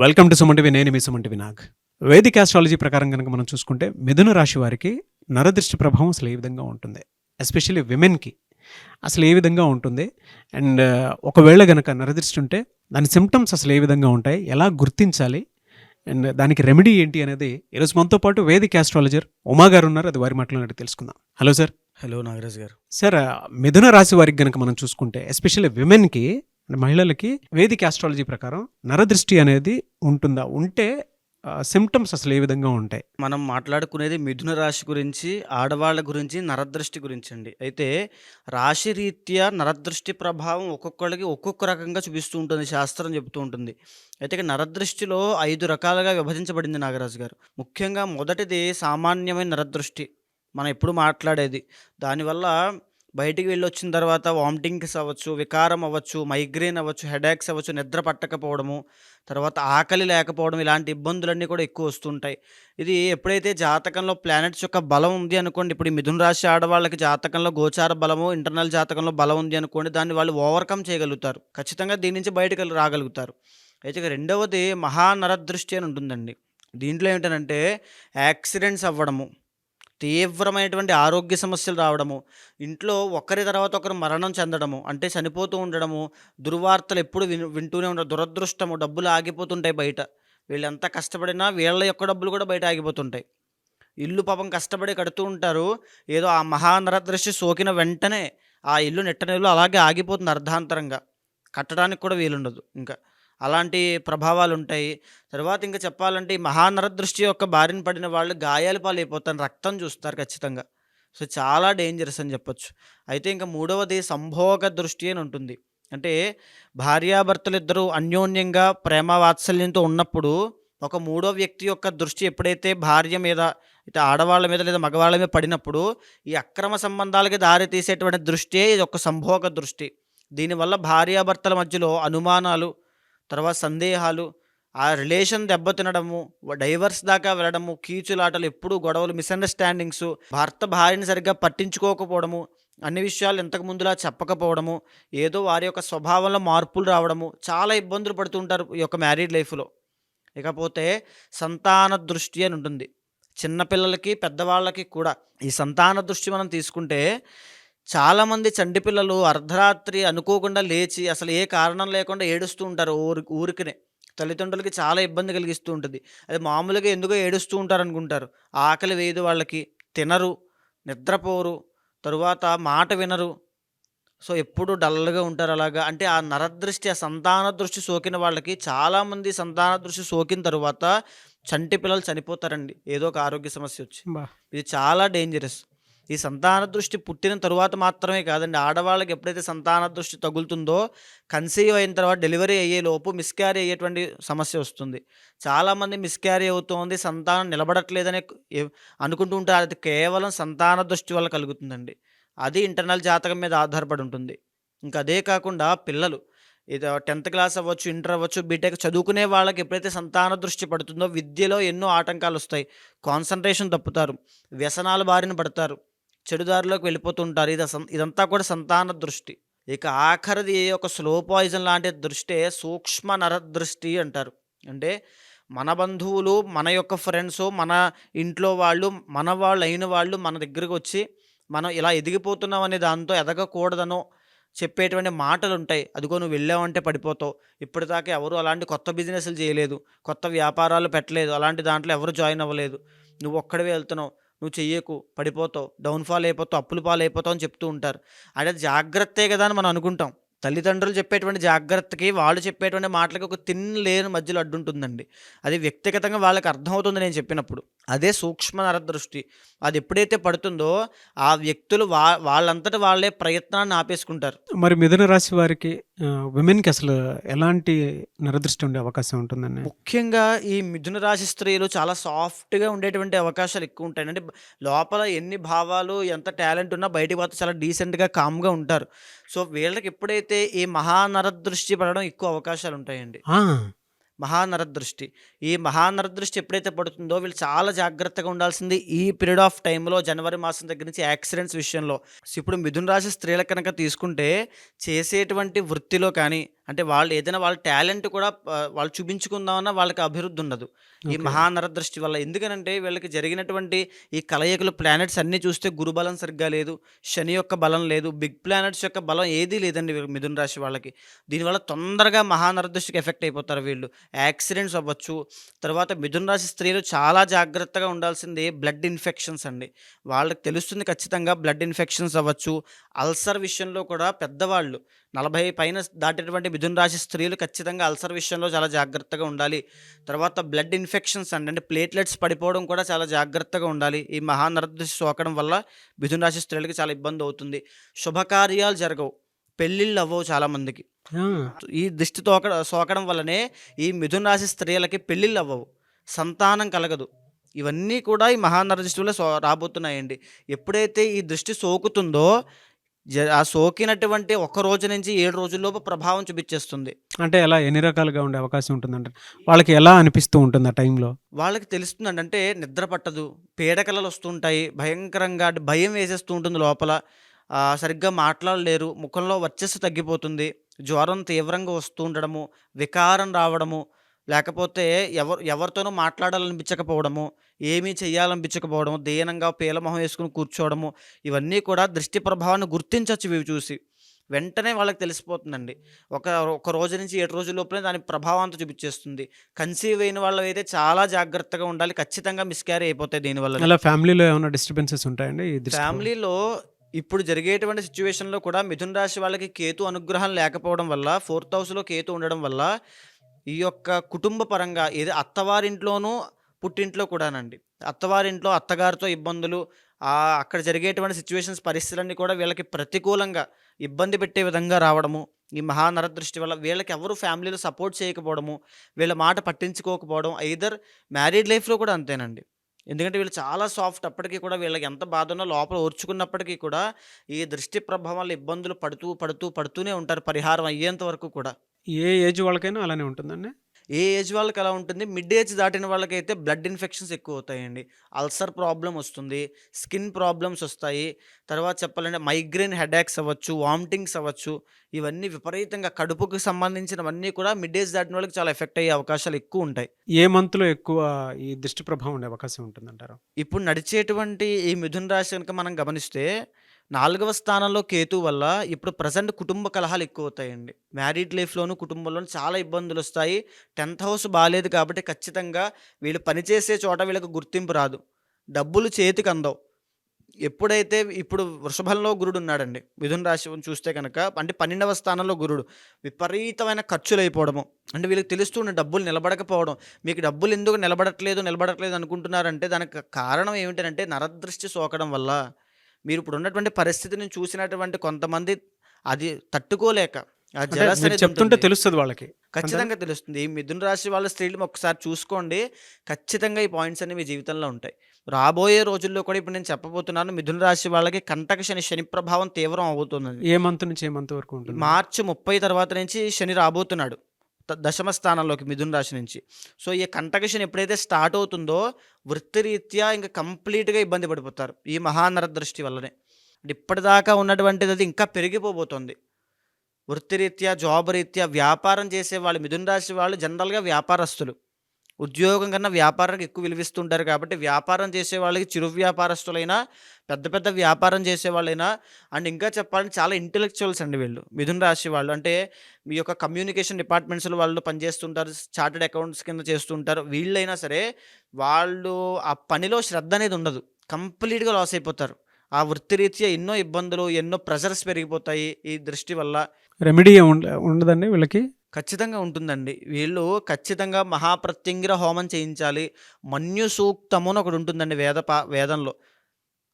Welcome to సుమంటివి నేను మీ సుమంటి వినాగ్ వేదిక astrology ప్రకారం కనుక మనం చూసుకుంటే మిథున రాశి వారికి నరదృష్టి ప్రభావం అసలు ఏ విధంగా ఉంటుంది? ఎస్పెషల్లీ విమెన్కి అసలు ఏ విధంగా ఉంటుంది? అండ్ ఒకవేళ గనక నరదృష్టి ఉంటే దాని సిమ్టమ్స్ అసలు ఏ విధంగా ఉంటాయి? ఎలా గుర్తించాలి? అండ్ దానికి రెమెడీ ఏంటి అనేది ఈరోజు మనతో పాటు వేదిక ఆస్ట్రాలజర్ ఉమా గారు ఉన్నారు. అది వారి మాటలో తెలుసుకుందాం. హలో సార్ హలో నాగరాజ్ గారు. సార్ మిథున రాశి వారికి గనక మనం చూసుకుంటే ఎస్పెషల్లీ విమెన్కి మహిళలకి వేదిక ఆస్ట్రాలజీ ప్రకారం నరదృష్టి అనేది ఉంటుందా? ఉంటే సిమ్టమ్స్ అసలు ఏ విధంగా ఉంటాయి? మనం మాట్లాడుకునేది మిథున రాశి గురించి ఆడవాళ్ళ గురించి నరదృష్టి గురించి అండి. అయితే రాశి రీత్యా నరదృష్టి ప్రభావం ఒక్కొక్కళ్ళకి ఒక్కొక్క రకంగా చూపిస్తూ ఉంటుంది శాస్త్రం చెబుతూ ఉంటుంది. అయితే నరదృష్టిలో ఐదు రకాలుగా విభజించబడింది నాగరాజు గారు. ముఖ్యంగా మొదటిది సామాన్యమైన నరదృష్టి. మనం ఎప్పుడు మాట్లాడేది. దానివల్ల బయటికి వెళ్ళి వచ్చిన తర్వాత వామిటింగ్స్ అవ్వచ్చు వికారం అవ్వచ్చు మైగ్రేన్ అవ్వచ్చు హెడేక్స్ అవ్వచ్చు నిద్ర పట్టకపోవడము తర్వాత ఆకలి లేకపోవడం ఇలాంటి ఇబ్బందులన్నీ కూడా ఎక్కువ వస్తుంటాయి. ఇది ఎప్పుడైతే జాతకంలో ప్లానెట్స్ యొక్క బలం ఉంది అనుకోండి ఇప్పుడు మిథున రాశి ఆడవాళ్ళకి జాతకంలో గోచార బలము ఇంటర్నల్ జాతకంలో బలం ఉంది అనుకోండి దాన్ని వాళ్ళు ఓవర్కమ్ చేయగలుగుతారు. ఖచ్చితంగా దీని నుంచి బయటకు వెళ్ళి రాగలుగుతారు. అయితే రెండవది మహానరదృష్టి అని ఉంటుందండి. దీంట్లో ఏంటంటే యాక్సిడెంట్స్ అవ్వడము. తీవ్రమైనటువంటి ఆరోగ్య సమస్యలు రావడము ఇంట్లో ఒకరి తర్వాత ఒకరు మరణం చెందడము అంటే చనిపోతూ ఉండడము దుర్వార్తలు ఎప్పుడు విను వింటూనే ఉండడం దురదృష్టము డబ్బులు ఆగిపోతుంటాయి బయట. వీళ్ళు ఎంత కష్టపడినా వీళ్ళ యొక్క డబ్బులు కూడా బయట ఆగిపోతుంటాయి. ఇల్లు పాపం కష్టపడి కడుతూ ఉంటారు. ఏదో ఆ మహానరదృష్టి సోకిన వెంటనే ఆ ఇల్లు నెట్టనిల్లు అలాగే ఆగిపోతుంది అర్ధాంతరంగా. కట్టడానికి కూడా వీలుండదు ఇంకా. అలాంటి ప్రభావాలు ఉంటాయి తర్వాత ఇంకా చెప్పాలంటే ఈ మహానరదృష్టి యొక్క బారిన పడిన వాళ్ళు గాయాల పాలైపోతారు రక్తం చూస్తారు ఖచ్చితంగా. సో చాలా డేంజరస్ అని చెప్పొచ్చు. అయితే ఇంకా మూడవది సంభోగ దృష్టి అని ఉంటుంది. అంటే భార్యాభర్తలు ఇద్దరు అన్యోన్యంగా ప్రేమ వాత్సల్యంతో ఉన్నప్పుడు ఒక మూడో వ్యక్తి యొక్క దృష్టి ఎప్పుడైతే భార్య మీద ఇటు ఆడవాళ్ళ మీద లేదా మగవాళ్ళ మీద పడినప్పుడు ఈ అక్రమ సంబంధాలకి దారి తీసేటువంటి దృష్టి ఇది ఒక సంభోగ దృష్టి. దీనివల్ల భార్యాభర్తల మధ్యలో అనుమానాలు తర్వాత సందేహాలు ఆ రిలేషన్ దెబ్బతినడము డైవర్స్ దాకా వెళ్ళడము కీచులాటలు ఎప్పుడు గొడవలు మిస్అండర్స్టాండింగ్స్ భర్త భార్యని సరిగ్గా పట్టించుకోకపోవడము అన్ని విషయాలు ఇంతకు ముందులా చెప్పకపోవడము ఏదో వారి యొక్క స్వభావంలో మార్పులు రావడము చాలా ఇబ్బందులు పడుతుంటారు ఈ యొక్క మ్యారీడ్ లైఫ్లో. ఇకపోతే సంతాన దృష్టి అని ఉంటుంది. చిన్నపిల్లలకి పెద్దవాళ్ళకి కూడా ఈ సంతాన దృష్టి మనం తీసుకుంటే చాలామంది చంటి పిల్లలు అర్ధరాత్రి అనుకోకుండా లేచి అసలు ఏ కారణం లేకుండా ఏడుస్తూ ఉంటారు ఊరి ఊరికినే. తల్లిదండ్రులకి చాలా ఇబ్బంది కలిగిస్తూ ఉంటుంది. అది మామూలుగా ఎందుకో ఏడుస్తూ ఉంటారు అనుకుంటారు ఆకలి వేయదు వాళ్ళకి తినరు నిద్రపోరు తరువాత మాట వినరు. సో ఎప్పుడు డల్గా ఉంటారు అలాగా. అంటే ఆ నరదృష్టి ఆ సంతాన దృష్టి సోకిన వాళ్ళకి చాలామంది సంతాన దృష్టి సోకిన తరువాత చంటి పిల్లలు చనిపోతారండి. ఏదో ఒక ఆరోగ్య సమస్య వచ్చి. ఇది చాలా డేంజరస్ ఈ సంతాన దృష్టి పుట్టిన తరువాత మాత్రమే కాదండి ఆడవాళ్ళకి ఎప్పుడైతే సంతాన దృష్టి తగులుతుందో కన్సీవ్ అయిన తర్వాత డెలివరీ అయ్యే లోపు మిస్క్యారీ అయ్యేటువంటి సమస్య వస్తుంది. చాలామంది మిస్క్యారీ అవుతోంది సంతానం నిలబడట్లేదని అనుకుంటూ ఉంటారు. అది కేవలం సంతాన దృష్టి వల్ల కలుగుతుందండి. అది ఇంటర్నల్ జాతకం మీద ఆధారపడి ఉంటుంది. ఇంకా అదే కాకుండా పిల్లలు ఇది టెన్త్ క్లాస్ అవ్వచ్చు ఇంటర్ అవ్వచ్చు బీటెక్ చదువుకునే వాళ్ళకి ఎప్పుడైతే సంతాన దృష్టి పడుతుందో విద్యలో ఎన్నో ఆటంకాలు వస్తాయి. కాన్సన్ట్రేషన్ తప్పుతారు. వ్యసనాల బారిన పడతారు. చెడుదారిలోకి వెళ్ళిపోతుంటారు. ఇది ఇదంతా కూడా సంతాన దృష్టి. ఇక ఆఖరిది ఒక స్లో పాయిజన్ లాంటి దృష్టే సూక్ష్మ నరదృష్టి అంటారు. అంటే మన బంధువులు మన యొక్క ఫ్రెండ్స్ మన ఇంట్లో వాళ్ళు మన వాళ్ళు అయిన వాళ్ళు మన దగ్గరకు వచ్చి మనం ఇలా ఎదిగిపోతున్నాం అనే దాంతో ఎదగకూడదనో చెప్పేటువంటి మాటలు ఉంటాయి అదిగో నువ్వు వెళ్ళావంటే పడిపోతావు. ఇప్పటిదాకా ఎవరు అలాంటి కొత్త బిజినెస్లు చేయలేదు. కొత్త వ్యాపారాలు పెట్టలేదు. అలాంటి దాంట్లో ఎవరు జాయిన్ అవ్వలేదు. నువ్వు ఒక్కడే వెళ్తున్నావు. నువ్వు చెయ్యకు పడిపోతావు డౌన్ఫాల్ అయిపోతావు అప్పులు పాలు అయిపోతావు అని చెప్తూ ఉంటారు. అంటే అది జాగ్రత్తే కదా అని మనం అనుకుంటాం. తల్లిదండ్రులు చెప్పేటువంటి జాగ్రత్తకి వాళ్ళు చెప్పేటువంటి మాటలకి ఒక తిన్ లేని మధ్యలో అడ్డుంటుందండి. అది వ్యక్తిగతంగా వాళ్ళకి అర్థమవుతుంది నేను చెప్పినప్పుడు. అదే సూక్ష్మ నరదృష్టి అది ఎప్పుడైతే పడుతుందో ఆ వ్యక్తులు వా వాళ్ళంతట వాళ్ళే ప్రయత్నాన్ని ఆపేసుకుంటారు. మరి మిథున రాశి వారికి విమెన్కి అసలు ఎలాంటి నరదృష్టి ఉండే అవకాశం ఉంటుందండి? ముఖ్యంగా ఈ మిథున రాశి స్త్రీలు చాలా సాఫ్ట్గా ఉండేటువంటి అవకాశాలు ఎక్కువ ఉంటాయి అంటే లోపల ఎన్ని భావాలు ఎంత టాలెంట్ ఉన్నా బయటికి పోతే చాలా డీసెంట్గా కామ్గా ఉంటారు. సో వీళ్ళకి ఎప్పుడైతే ఈ మహానరదృష్టి పడడం ఎక్కువ అవకాశాలు ఉంటాయండి. మహానరదృష్టి. ఈ మహానరదృష్టి ఎప్పుడైతే పడుతుందో వీళ్ళు చాలా జాగ్రత్తగా ఉండాల్సింది ఈ పీరియడ్ ఆఫ్ టైంలో జనవరి మాసం దగ్గర నుంచి యాక్సిడెంట్స్ విషయంలో. ఇప్పుడు మిథున రాశి స్త్రీల కనుక తీసుకుంటే చేసేటువంటి వృత్తిలో కానీ అంటే వాళ్ళు ఏదైనా వాళ్ళ టాలెంట్ కూడా వాళ్ళు చూపించుకుందామన్నా వాళ్ళకి అభివృద్ధి ఉండదు. ఈ. మహానరదృష్టి వల్ల. ఎందుకనంటే వీళ్ళకి జరిగినటువంటి ఈ కలయికలు ప్లానెట్స్ అన్నీ చూస్తే గురు బలం సరిగ్గా లేదు. శని యొక్క బలం లేదు. బిగ్ ప్లానెట్స్ యొక్క బలం ఏదీ లేదండి మిథున రాశి వాళ్ళకి. దీనివల్ల తొందరగా మహానరదృష్టికి ఎఫెక్ట్ అయిపోతారు వీళ్ళు. యాక్సిడెంట్స్ అవ్వచ్చు. తర్వాత మిథున రాశి స్త్రీలు చాలా జాగ్రత్తగా ఉండాల్సింది బ్లడ్ ఇన్ఫెక్షన్స్ అండి. వాళ్ళకి తెలుస్తుంది ఖచ్చితంగా బ్లడ్ ఇన్ఫెక్షన్స్ అవ్వచ్చు. అల్సర్ విషయంలో కూడా పెద్దవాళ్ళు 40 పైన దాటినటువంటి మిథున రాశి స్త్రీలు ఖచ్చితంగా అల్సర్ విషయంలో చాలా జాగ్రత్తగా ఉండాలి. తర్వాత బ్లడ్ ఇన్ఫెక్షన్స్ అండి. అంటే ప్లేట్లెట్స్ పడిపోవడం కూడా చాలా జాగ్రత్తగా ఉండాలి. ఈ మహానరదృష్టి సోకడం వల్ల మిథున రాశి స్త్రీలకి చాలా ఇబ్బంది అవుతుంది. శుభకార్యాలు జరగవు. పెళ్ళిళ్ళు అవ్వవు చాలామందికి. ఈ దిష్టి తోక సోకడం వల్లనే ఈ మిథున రాశి స్త్రీలకి పెళ్ళిళ్ళు అవ్వవు. సంతానం కలగదు. ఇవన్నీ కూడా ఈ మహానరదృష్టి వల్ల సో రాబోతున్నాయండి. ఎప్పుడైతే ఈ దృష్టి సోకుతుందో ఆ సోకినటువంటి ఒక్క రోజు నుంచి 7 రోజుల్లోపు ప్రభావం చూపిచ్చేస్తుంది. అంటే ఎలా ఎన్ని రకాలుగా ఉండే అవకాశం ఉంటుందంటారు? వాళ్ళకి ఎలా అనిపిస్తూ ఉంటుంది ఆ టైంలో? వాళ్ళకి తెలుస్తుందండి. అంటే నిద్ర పట్టదు. పీడకలలు వస్తుంటాయి. భయంకరంగా భయం వేసేస్తూ ఉంటుంది లోపల. సరిగ్గా మాట్లాడలేరు. ముఖంలో వర్చస్సు తగ్గిపోతుంది. జ్వరం తీవ్రంగా వస్తూ ఉండడము, వికారం రావడము, లేకపోతే ఎవరు ఎవరితోనూ మాట్లాడాలనిపించకపోవడము, ఏమీ చేయాలనిపించకపోవడము, దీనంగా పీలమొహం వేసుకొని కూర్చోవడము, ఇవన్నీ కూడా దృష్టి ప్రభావాన్ని గుర్తించొచ్చు ఇవి చూసి. వెంటనే వాళ్ళకి తెలిసిపోతుందండి. ఒక ఒక రోజు నుంచి 7 రోజుల లోపలే దాని ప్రభావం అంతా చూపిచ్చేస్తుంది. కన్సీవ్ అయిన వాళ్ళైతే చాలా జాగ్రత్తగా ఉండాలి. ఖచ్చితంగా మిస్‌క్యారీ అయిపోతాయి దీనివల్లనే. అలా ఫ్యామిలీలో ఏమైనా డిస్టర్బెన్సెస్ ఉంటాయండి? ఫ్యామిలీలో ఇప్పుడు జరిగేటువంటి సిట్యుయేషన్‌లో కూడా మిథున రాశి వాళ్ళకి కేతు అనుగ్రహం లేకపోవడం వల్ల, ఫోర్త్ హౌస్‌లో కేతు ఉండడం వల్ల, ఈ యొక్క కుటుంబ పరంగా ఏది అత్తవారింట్లోనూ, పుట్టింట్లో కూడానండి. అత్తవారింట్లో అత్తగారితో ఇబ్బందులు, అక్కడ జరిగేటువంటి సిచ్యువేషన్స్ పరిస్థితులన్నీ కూడా వీళ్ళకి ప్రతికూలంగా ఇబ్బంది పెట్టే విధంగా రావడము, ఈ మహానరదృష్టి వల్ల వీళ్ళకి ఎవరు ఫ్యామిలీలో సపోర్ట్ చేయకపోవడము, వీళ్ళ మాట పట్టించుకోకపోవడం, ఐదర్ మ్యారీడ్ లైఫ్‌లో కూడా అంతేనండి. ఎందుకంటే వీళ్ళు చాలా సాఫ్ట్. అప్పటికీ కూడా వీళ్ళకి ఎంత బాధున్నా లోపల ఓర్చుకున్నప్పటికీ కూడా ఈ దృష్టి ప్రభావం వల్ల ఇబ్బందులు పడుతూ, పడుతూ, పడుతూనే ఉంటారు పరిహారం అయ్యేంత వరకు కూడా. ఏ ఏజ్ వాళ్ళకైనా అలానే ఉంటుందండి? ఏ ఏజ్ వాళ్ళకి అలా ఉంటుంది. మిడ్ ఏజ్ దాటిన వాళ్ళకైతే బ్లడ్ ఇన్ఫెక్షన్స్ ఎక్కువవుతాయండి. అల్సర్ ప్రాబ్లమ్ వస్తుంది. స్కిన్ ప్రాబ్లమ్స్ వస్తాయి. తర్వాత చెప్పాలంటే మైగ్రేన్ హెడేక్స్ అవ్వచ్చు, వామిటింగ్స్ అవ్వచ్చు. ఇవన్నీ విపరీతంగా కడుపుకి సంబంధించినవన్నీ కూడా మిడ్ ఏజ్ దాటిన వాళ్ళకి చాలా ఎఫెక్ట్ అయ్యే అవకాశాలు ఎక్కువుంటాయి. ఏ మంత్‌లో ఎక్కువ ఈ దృష్టి ప్రభావం ఉండే అవకాశం ఉంటుందంటారు? ఇప్పుడు నడిచేటువంటి ఈ మిథున రాశి గనుక మనం గమనిస్తే, నాలుగవ స్థానంలో కేతు వల్ల ఇప్పుడు ప్రజెంట్ కుటుంబ కలహాలు ఎక్కువ అవుతాయండి మ్యారీడ్ లైఫ్‌లోను, కుటుంబంలోను చాలా ఇబ్బందులు వస్తాయి టెన్త్ హౌస్ బాగాలేదు కాబట్టి ఖచ్చితంగా వీళ్ళు పనిచేసే చోట వీళ్ళకి గుర్తింపు రాదు. డబ్బులు చేతికి అందవు. ఎప్పుడైతే ఇప్పుడు వృషభంలో గురుడు ఉన్నాడండి మిథున రాశి చూస్తే కనుక అంటే 12వ స్థానంలో గురుడు. విపరీతమైన ఖర్చులు అయిపోవడము అంటే వీళ్ళకి తెలుస్తున్న డబ్బులు నిలబడకపోవడం. మీకు డబ్బులు ఎందుకు నిలబడట్లేదు, నిలబడట్లేదు అనుకుంటున్నారంటే దానికి కారణం ఏమిటంటే నరదృష్టి సోకడం వల్ల. మీరు ఇప్పుడున్నటువంటి పరిస్థితిని చూసినటువంటి కొంతమంది అది తట్టుకోలేక చెప్తుంటే. తెలుస్తది వాళ్ళకి. ఖచ్చితంగా తెలుస్తుంది. ఈ మిథున రాశి వాళ్ళ స్త్రీలు ఒకసారి చూసుకోండి. ఖచ్చితంగా ఈ పాయింట్స్ అన్నీ మీ జీవితంలో ఉంటాయి. రాబోయే రోజుల్లో కూడా ఇప్పుడు నేను చెప్పబోతున్నాను మిథున రాశి వాళ్ళకి కంటక శని, శని ప్రభావం తీవ్రం అవుతున్నది. ఏ మంత్ నుంచి ఏ మంత్ వరకు ఉంటుంది? మార్చి 30 తర్వాత నుంచి శని రాబోతున్నాడు. ద దశమ స్థానంలోకి మిథున రాశి నుంచి. సో, ఈ కంటకషన్ ఎప్పుడైతే స్టార్ట్ అవుతుందో వృత్తిరీత్యా ఇంకా కంప్లీట్‌గా ఇబ్బంది పడిపోతారు. ఈ మహానరదృష్టి వల్లనే. అంటే ఇప్పటిదాకా ఉన్నటువంటిది అది ఇంకా పెరిగిపోబోతోంది. వృత్తిరీత్యా, జాబ్ రీత్యా వ్యాపారం చేసే వాళ్ళు మిథున రాశి వాళ్ళు జనరల్‌గా వ్యాపారస్తులు. ఉద్యోగం కన్నా వ్యాపారానికి ఎక్కువ విలువిస్తుంటారు కాబట్టి వ్యాపారం చేసే వాళ్ళకి చిరు వ్యాపారస్తులైనా, పెద్ద పెద్ద వ్యాపారం చేసే వాళ్ళైనా అండ్ ఇంకా చెప్పాలంటే చాలా ఇంటెలెక్చువల్స్ అండి వీళ్ళు. మిథున రాశి వాళ్ళు. అంటే మీ యొక్క కమ్యూనికేషన్ డిపార్ట్మెంట్స్‌లో వాళ్ళు పనిచేస్తుంటారు. చార్టర్డ్ అకౌంట్స్ కింద చేస్తుంటారు. వీళ్ళైనా సరే వాళ్ళు ఆ పనిలో శ్రద్ధ అనేది ఉండదు. కంప్లీట్‌గా లాస్ అయిపోతారు. ఆ వృత్తిరీత్యా ఎన్నో ఇబ్బందులు, ఎన్నో ప్రెషర్స్ పెరిగిపోతాయి ఈ దృష్టి వల్ల. రెమెడీ ఉండదండి వీళ్ళకి? ఖచ్చితంగా ఉంటుందండి. వీళ్ళు ఖచ్చితంగా మహాప్రత్యంగిర హోమం చేయించాలి. మన్యు సూక్తము అని ఒకటి ఉంటుందండి వేద పా వేదంలో.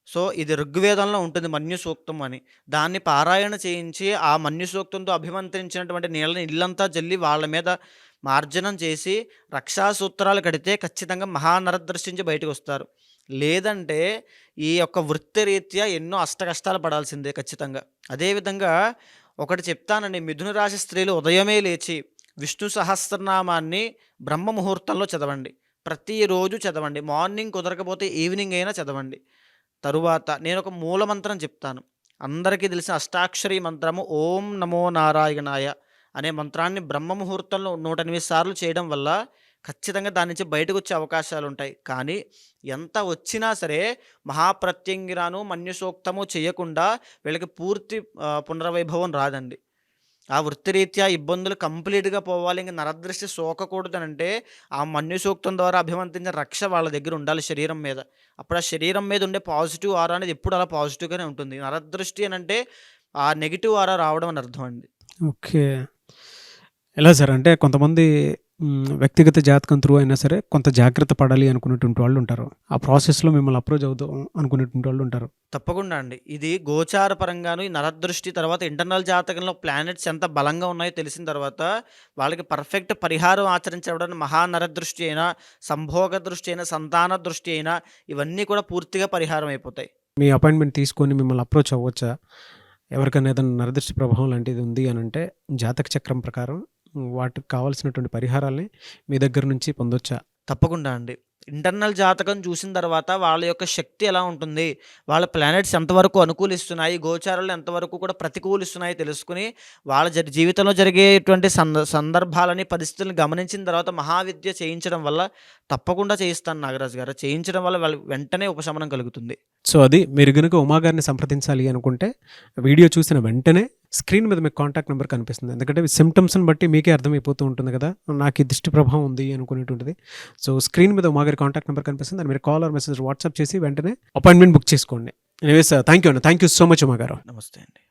సో, ఇది ఋగ్వేదంలో ఉంటుంది మన్యు సూక్తం అని. దాన్ని పారాయణ చేయించి ఆ మన్యు సూక్తంతో అభిమంత్రించినటువంటి నీళ్ళని ఇల్లంతా జల్లి వాళ్ళ మీద మార్జనం చేసి రక్షా సూత్రాలు కడితే ఖచ్చితంగా మహానరదృష్టి బయటకు వస్తారు లేదంటే ఈ యొక్క వృత్తిరీత్యా ఎన్నో అష్టకష్టాలు పడాల్సిందే ఖచ్చితంగా. అదేవిధంగా ఒకటి చెప్తానండి మిథున రాశి స్త్రీలు ఉదయమే లేచి విష్ణు సహస్రనామాన్ని బ్రహ్మ ముహూర్తంలో చదవండి. ప్రతిరోజు చదవండి. మార్నింగ్ కుదరకపోతే ఈవినింగ్ అయినా చదవండి. తరువాత నేను ఒక మూల మంత్రం చెప్తాను. అందరికీ తెలిసిన అష్టాక్షరి మంత్రము ఓం నమో నారాయణాయ అనే మంత్రాన్ని బ్రహ్మ ముహూర్తంలో 108 సార్లు చేయడం వల్ల ఖచ్చితంగా దాని నుంచి బయటకు వచ్చే అవకాశాలు ఉంటాయి కానీ ఎంత వచ్చినా సరే మహాప్రత్యంగిరాను, మన్యుసూక్తము చేయకుండా వీళ్ళకి పూర్తి పునర్వైభవం రాదండి. ఆ వృత్తిరీత్యా ఇబ్బందులు కంప్లీట్‌గా పోవాలి. ఇంక నరదృష్టి సోకకూడదనంటే ఆ మన్యుసూక్తం ద్వారా అభిమంతించిన రక్ష వాళ్ళ దగ్గర ఉండాలి శరీరం మీద. అప్పుడు ఆ శరీరం మీద ఉండే పాజిటివ్ ఆరా అనేది ఎప్పుడు అలా పాజిటివ్‌గానే ఉంటుంది. నరదృష్టి అంటే ఆ నెగిటివ్ ఆరా రావడం అని అర్థం అండి. ఓకే. ఎలా సార్ అంటే కొంతమంది వ్యక్తిగత జాతకం త్రూ అయినా సరే కొంత జాగ్రత్త పడాలి అనుకునేటువంటి వాళ్ళు ఉంటారు. ఆ ప్రాసెస్‌లో మిమ్మల్ని అప్రోచ్ అవుదాం అనుకునేటువంటి వాళ్ళు ఉంటారు. తప్పకుండా అండి. ఇది గోచార పరంగాను ఈ నరదృష్టి తర్వాత ఇంటర్నల్ జాతకంలో ప్లానెట్స్ ఎంత బలంగా ఉన్నాయో తెలిసిన తర్వాత వాళ్ళకి పర్ఫెక్ట్ పరిహారం ఆచరించడానికి మహా నరదృష్టి అయినా, సంభోగ దృష్టి అయినా, సంతాన దృష్టి అయినా ఇవన్నీ కూడా పూర్తిగా పరిహారం అయిపోతాయి. మీ అపాయింట్‌మెంట్ తీసుకొని మిమ్మల్ని అప్రోచ్ అవ్వచ్చా? ఎవరికైనా ఏదైనా నరదృష్టి ప్రభావం లాంటిది ఉంది అనంటే జాతక చక్రం ప్రకారం వాటికి కావాల్సినటువంటి పరిహారాల్ని మీ దగ్గర నుంచి పొందొచ్చా? తప్పకుండా అండి. ఇంటర్నల్ జాతకం చూసిన తర్వాత వాళ్ళ యొక్క శక్తి ఎలా ఉంటుంది? వాళ్ళ ప్లానెట్స్ ఎంతవరకు అనుకూలిస్తున్నాయి? గోచారాలు ఎంతవరకు కూడా ప్రతికూలిస్తున్నాయి తెలుసుకొని వాళ్ళ జీవితంలో జరిగేటువంటి సంద సందర్భాలని, పరిస్థితులను గమనించిన తర్వాత మహావిద్య చేయించడం వల్ల తప్పకుండా చేయిస్తాను నాగరాజు గారు. చేయించడం వల్ల వాళ్ళు వెంటనే ఉపశమనం కలుగుతుంది. సో, అది మీరు గనుక ఉమా గారిని సంప్రదించాలి అనుకుంటే వీడియో చూసిన వెంటనే స్క్రీన్ మీద మీకు కాంటాక్ట్ నెంబర్ కనిపిస్తుంది. ఎందుకంటే సిమ్టమ్స్ని బట్టి మీకే అర్థమైపోతూ ఉంటుంది కదా! నాకు ఈ దిష్టి ప్రభావం ఉంది అనుకునేటువంటిది. సో, స్క్రీన్ మీద మా గారి కాంటాక్ట్ నెంబర్ కనిపిస్తుంది. దాన్ని మీరు కాల్ ఆర్ మెసేజ్ వాట్సాప్ చేసి వెంటనే అపాయింట్‌మెంట్ బుక్ చేసుకోండి. ఎనివేస్ థ్యాంక్ యూ అండి. Thank you so much Uma గారు. నమస్తే అండి.